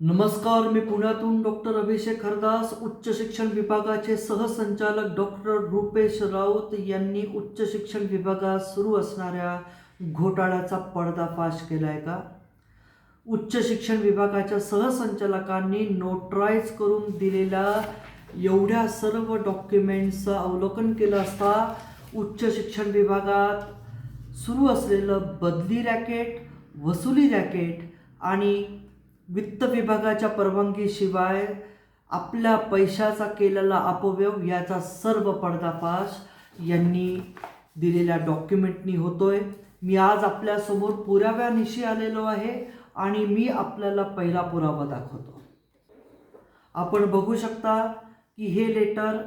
नमस्कार मी पुण्यातून डॉक्टर अभिषेक हरदास उच्च शिक्षण विभागाचे सहसंचालक डॉक्टर रुपेश राऊत यांनी उच्च शिक्षण विभागात सुरू असणाऱ्या घोटाळ्याचा पडदाफाश केला आहे का? उच्च शिक्षण विभागाच्या सहसंचालकांनी नोटराईज करून दिलेल्या एवढ्या सर्व डॉक्युमेंट्सचं अवलोकन केलं असता उच्च शिक्षण विभागात सुरू असलेलं बदली रॅकेट वसुली रॅकेट आणि वित्त विभागाच्या परवानगीशिवाय आपल्या पैशाचा केलेला अपव्यव याचा सर्व पर्दाफाश यांनी दिलेल्या डॉक्युमेंटनी होतोय. मी आज आपल्यासमोर पुराव्यानिशी आलेलो आहे आणि मी आपल्याला पहिला पुरावा दाखवतो. आपण बघू शकता की हे लेटर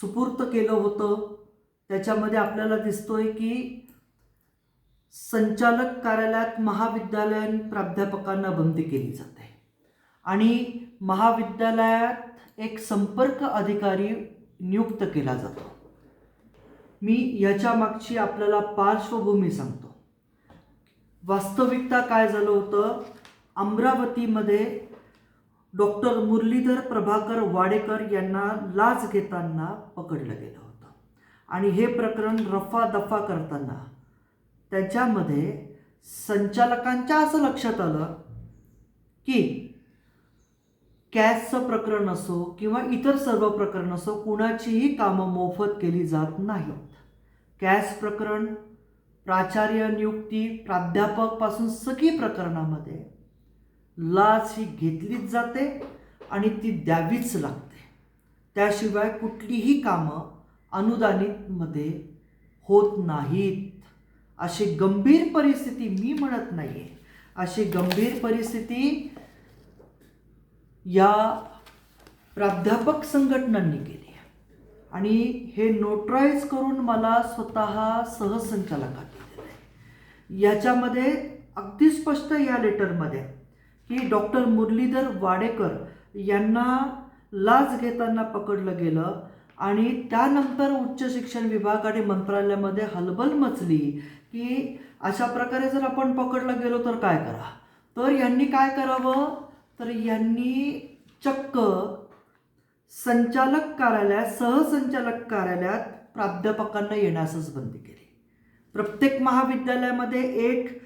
सुपूर्त केलं होतं. त्याच्यामध्ये आपल्याला दिसतोय की संचालक कार्यालयात महाविद्यालयीन प्राध्यापकांना बंदी केली जाते आणि महाविद्यालयात एक संपर्क अधिकारी नियुक्त केला जातो. मी याच्या मागची आपल्याला पार्श्वभूमी सांगतो. वास्तविकता काय झालं होतं? अमरावतीमध्ये डॉक्टर मुरलीधर प्रभाकर वाडेकर यांना लाच घेताना पकडलं गेलं होतं. आणि हे प्रकरण रफा दफा करताना त्याच्यामध्ये संचालकांच्या असं लक्षात आलं की कॅशचं प्रकरण असो किंवा इतर सर्व प्रकरण असो कुणाचीही कामं मोफत केली जात नाहीत. कॅश प्रकरण प्राचार्य नियुक्ती प्राध्यापकपासून सगळी प्रकरणामध्ये लाच ही घेतलीच जाते आणि ती द्यावीच लागते. त्याशिवाय कुठलीही कामं अनुदानितमध्ये होत नाहीत. अशी गंभीर परिस्थिती मी म्हणत नाही आहे अशी गंभीर परिस्थिती या प्राध्यापक संघटनांनी केली आणि हे नोटराईज करून मला स्वतः सहसंचालकात आहे. याच्यामध्ये अगदी स्पष्ट या लेटरमध्ये की डॉक्टर मुरलीधर वाडेकर यांना लाच घेताना पकडलं गेलं आणि त्यानंतर उच्च शिक्षण विभाग आणि मंत्रालयामध्ये हलबल मचली की अशा प्रकारे जर आपण पकडलं गेलो तर काय करा? तर यांनी काय करावं? तर यांनी चक्क संचालक कार्यालयात सहसंचालक कार्यालयात प्राध्यापकांना येण्यासच बंदी केली. प्रत्येक महाविद्यालयामध्ये एक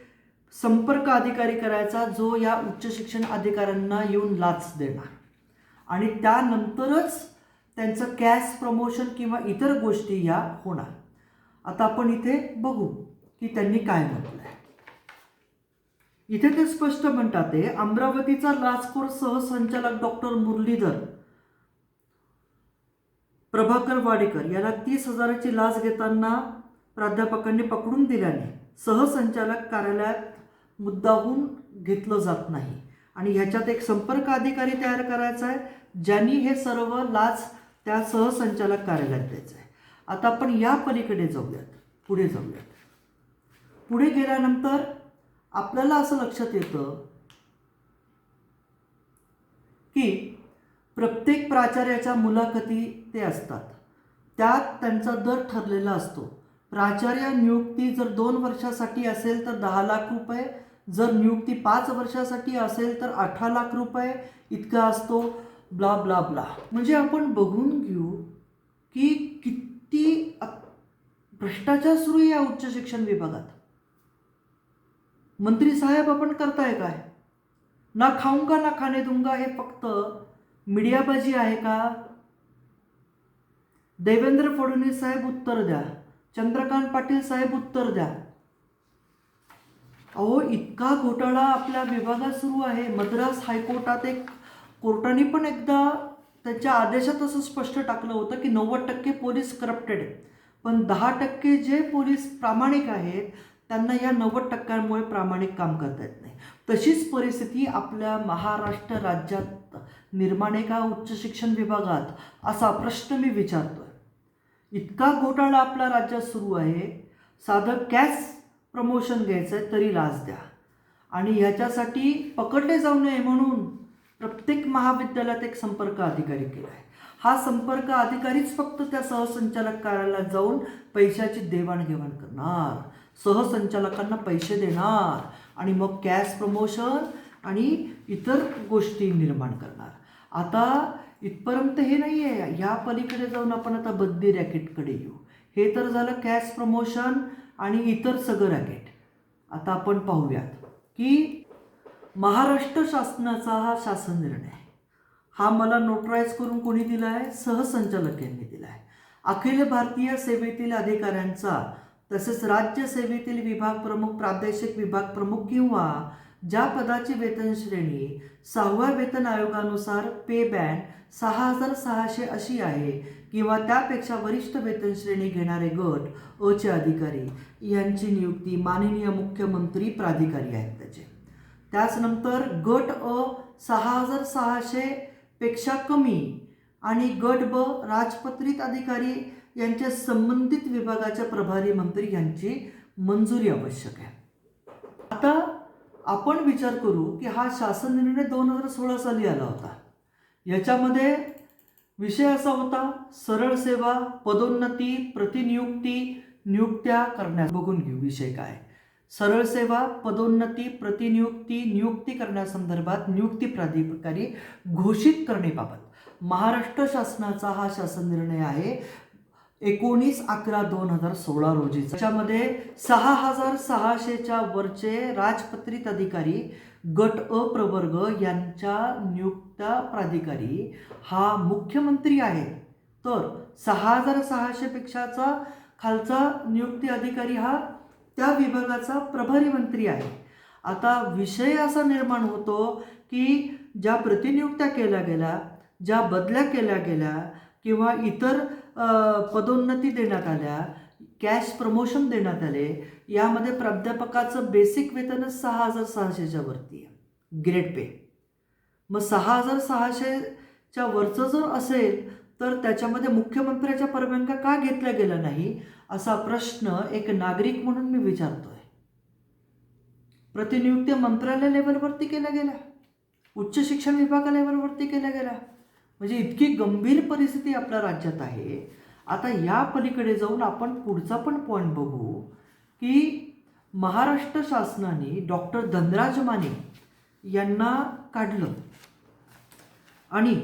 संपर्क अधिकारी करायचा जो या उच्च शिक्षण अधिकाऱ्यांना येऊन लाच देणार. आणि त्यानंतरच त्यांचं कॅश प्रमोशन किंवा इतर गोष्टी या होणार. आता आपण इथे बघू. की त्यांनी काय म्हटलं इथे ते स्पष्ट म्हणतात ते अमरावतीचा लाचखोर सहसंचालक डॉक्टर मुरलीधर प्रभाकर वाडेकर याला तीस हजाराची लाच घेताना प्राध्यापकांनी पकडून दिल्याने सहसंचालक कार्यालयात मुद्दाहून घेतलं जात नाही. आणि ह्याच्यात एक संपर्क अधिकारी तयार करायचा आहे ज्यांनी हे सर्व लाच त्या सहसंचालक कार्यालयात द्यायचं आहे. आता आपण या पलीकडे जाऊयात पुढे जाऊयात. पुढे गेल्यानंतर आपल्याला असं लक्षात येतं की प्रत्येक प्राचार्याच्या मुलाखती ते असतात. त्यात त्यांचा दर ठरलेला असतो. प्राचार्य नियुक्ती जर दोन वर्षासाठी असेल तर दहा लाख रुपये जर नियुक्ती पाच वर्षासाठी असेल तर अठरा लाख रुपये इतका असतो ब्ला ब्ला ब्ला. म्हणजे आपण बघून घेऊ की किती भ्रष्टाचार सुरू या उच्च शिक्षण विभागात. मंत्री साहेब आपण करताय काय? ना खाऊंगा ना खाणे दुंगा हे फक्त मीडियाबाजी आहे का? देवेंद्र फडणवीस साहेब उत्तर द्या. चंद्रकांत पाटील साहेब उत्तर द्या. अहो इतका घोटाळा आपल्या विभागात सुरू आहे. मद्रास हायकोर्टात एक कोर्टाने पण एकदा त्यांच्या आदेशात असं स्पष्ट टाकलं होतं की नव्वद टक्के पोलीस करप्टेड आहेत पण दहा टक्के जे पोलीस प्रामाणिक आहेत त्यांना या नव्वद टक्क्यांमुळे प्रामाणिक काम करता येत नाही. तशीच परिस्थिती आपल्या महाराष्ट्र राज्यात निर्माण आहे का उच्च शिक्षण विभागात? असा प्रश्न मी विचारतोय. इतका घोटाळा आपल्या राज्यात सुरू आहे. साधं कॅस प्रमोशन घ्यायचं आहे तरी लाच द्या. आणि ह्याच्यासाठी पकडले जाऊ नये म्हणून प्रत्येक महाविद्यालयात एक संपर्क अधिकारी केला आहे हा संपर्क अधिकारीच फक्त त्या सहसंचालक कार्यालयात जाऊन पैशाची देवाणघेवाण करणार. सहसंचालकांना पैसे देणार आणि मग कॅश प्रमोशन आणि इतर गोष्टी निर्माण करणार. आता इथपर्यंत हे नाही आहे ह्या पलीकडे जाऊन आपण आता बद्दी रॅकेटकडे येऊ. हे तर झालं कॅश प्रमोशन आणि इतर सगळं रॅकेट. आता आपण पाहूयात की महाराष्ट्र शासनाचा हा शासन निर्णय हा मला नोटराईज करून कोणी दिला आहे सहसंचालक यांनी दिला आहे अखिल भारतीय सेवेतील अधिकाऱ्यांचा तसेच राज्य सेवेतील विभाग प्रमुख प्रादेशिक विभाग प्रमुख किंवा ज्या पदाची वेतन श्रेणी सहाव्या वेतन आयोगानुसार पे बँड सहा हजार सहाशे अशी आहे किंवा त्यापेक्षा वरिष्ठ वेतन श्रेणी घेणारे गट अचे अधिकारी यांची नियुक्ती माननीय मुख्यमंत्री प्राधिकारी आहेत त्याचे. त्याचनंतर गट अ सहा हजार सहाशे पेक्षा कमी आणि गट ब राजपत्रित अधिकारी यांच्या संबंधित विभागाच्या प्रभारी मंत्री यांची मंजुरी आवश्यक आहे. आता आपण विचार करू की हा शासन निर्णय दोन हजार सोळा साली आला होता. याच्यामध्ये विषय असा होता सरळ सेवा पदोन्नती प्रतिनियुक्ती नियुक्त्या करण्यात बघून घेऊ विषय काय. सरळ सेवा पदोन्नती प्रतिनियुक्ती नियुक्ती करण्यासंदर्भात नियुक्ती प्राधिकारी घोषित करणेबाबत महाराष्ट्र शासनाचा हा शासन निर्णय आहे. एकोणीस अकरा दोन हजार सोळा रोजी. त्याच्यामध्ये सहा हजार सहाशेच्या वरचे राजपत्रित अधिकारी गट अ प्रवर्ग यांच्या नियुक्त्या प्राधिकारी हा मुख्यमंत्री आहे. तर सहा हजार सहाशेपेक्षाचा खालचा नियुक्ती अधिकारी हा त्या विभागाचा प्रभारी मंत्री आहे. आता विषय असा निर्माण होतो की ज्या प्रतिनियुक्त्या केल्या गेल्या ज्या बदल्या केल्या गेल्या किंवा इतर पदोन्नती देण्यात आल्या कॅश प्रमोशन देण्यात आले यामध्ये प्राध्यापकाचं बेसिक वेतनच सहा हजार सहाशेच्या वरती आहे ग्रेड पे मग सहा हजार सहाशेच्या वरचं जर असेल तर त्याच्यामध्ये मुख्यमंत्र्याच्या परवानग्या का घेतल्या गेल्या नाही असा प्रश्न एक नागरिक म्हणून मी विचारतोय. प्रतिनियुक्ती मंत्रालय लेवलवरती केल्या गेल्या? उच्च शिक्षण विभागा लेवलवरती केल्या गेल्या? म्हणजे इतकी गंभीर परिस्थिती आपल्या राज्यात आहे. आता या पलीकडे जाऊन आपण पुढचा पण पॉईंट बघू की महाराष्ट्र शासनाने डॉक्टर धनराज माने यांना काढलं आणि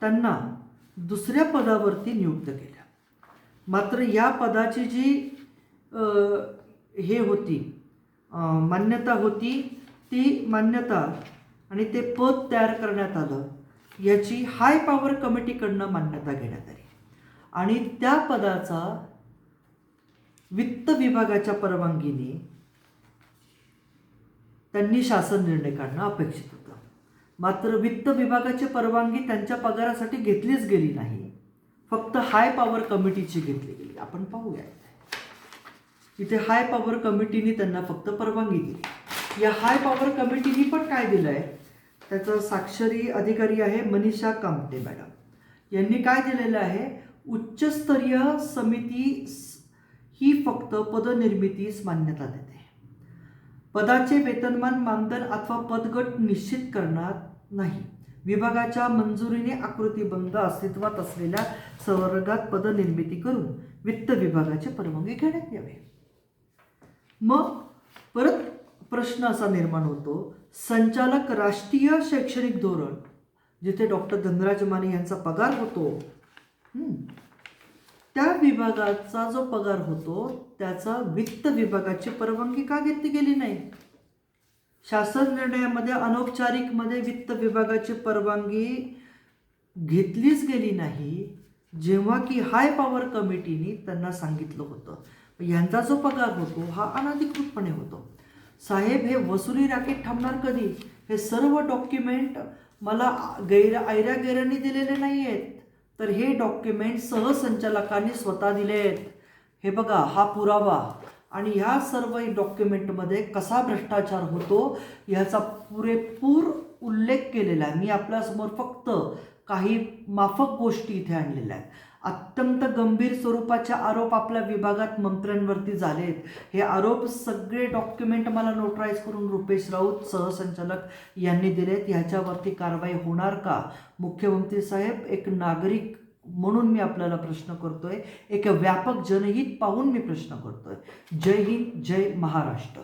त्यांना दुसऱ्या पदावरती नियुक्त केलं. मात्र या पदाची जी हे होती मान्यता होती ती मान्यता आणि ते पद तयार करण्यात आलं. याची हाय पॉवर कमिटीकडनं मान्यता घेण्यात आली. आणि त्या पदाचा वित्त विभागाच्या परवानगीने त्यांनी शासन निर्णय काढणं अपेक्षित होतं. मात्र वित्त विभागाची परवानगी त्यांच्या पगारासाठी घेतलीच गेली नाही. फक्त हाय पॉवर कमिटीची घेतली गेली. आपण पाहूया. इथे हाय पॉवर कमिटीने त्यांना फक्त परवानगी दिली. या हाय पॉवर कमिटीने पण काय दिलं आहे त्याचं साक्षरी अधिकारी आहे मनीषा कामटे मॅडम. यांनी काय दिलेलं आहे? उच्चस्तरीय समिती ही फक्त पदनिर्मितीस मान्यता देते. पदाचे वेतनमान मानधन अथवा पदगट निश्चित करणार नाही. विभागाच्या मंजुरीने आकृतीबंध अस्तित्वात असलेल्या संवर्गात पदनिर्मिती करून वित्त विभागाची परवानगी घेण्यात यावी. मग परत प्रश्न असा निर्माण होतो संचालक राष्ट्रीय शैक्षणिक धोरण जिथे डॉक्टर धनराज माने यांचा पगार होतो त्या विभागाचा जो पगार होतो त्याचा वित्त विभागाची परवानगी का घेतली गेली नाही? शासन निर्णयामध्ये अनौपचारिकमध्ये वित्त विभागाची परवानगी घेतलीच गेली नाही जेव्हा की हाय पॉवर कमिटीने त्यांना सांगितलं होतं. यांचा जो पगार होतो हा अनधिकृतपणे होतो. साहेब हे वसुली राखीत थांबणार कधी? हे सर्व डॉक्युमेंट मला गैर ऐऱ्या गैरांनी दिलेले नाही आहेत तर हे डॉक्युमेंट सहसंचालकांनी स्वतः दिले आहेत हे बघा हा पुरावा आणि ह्या सर्व डॉक्युमेंटमध्ये कसा भ्रष्टाचार होतो ह्याचा पुरेपूर उल्लेख केलेला आहे. मी आपल्यासमोर फक्त काही माफक गोष्टी इथे आणलेल्या आहेत. अत्यंत गंभीर स्वरूपाचे आरोप आपल्या विभागात मंत्र्यांवरती झालेत. हे आरोप सगळे डॉक्युमेंट मला नोटराईज करून रुपेश राऊत सहसंचालक यांनी दिलेत. ह्याच्यावरती कारवाई होणार का? मुख्यमंत्री साहेब एक नागरिक म्हणून मी आपल्याला प्रश्न करतोय. एक व्यापक जनहित पाहून मी प्रश्न करतोय. जय हिंद जय महाराष्ट्र.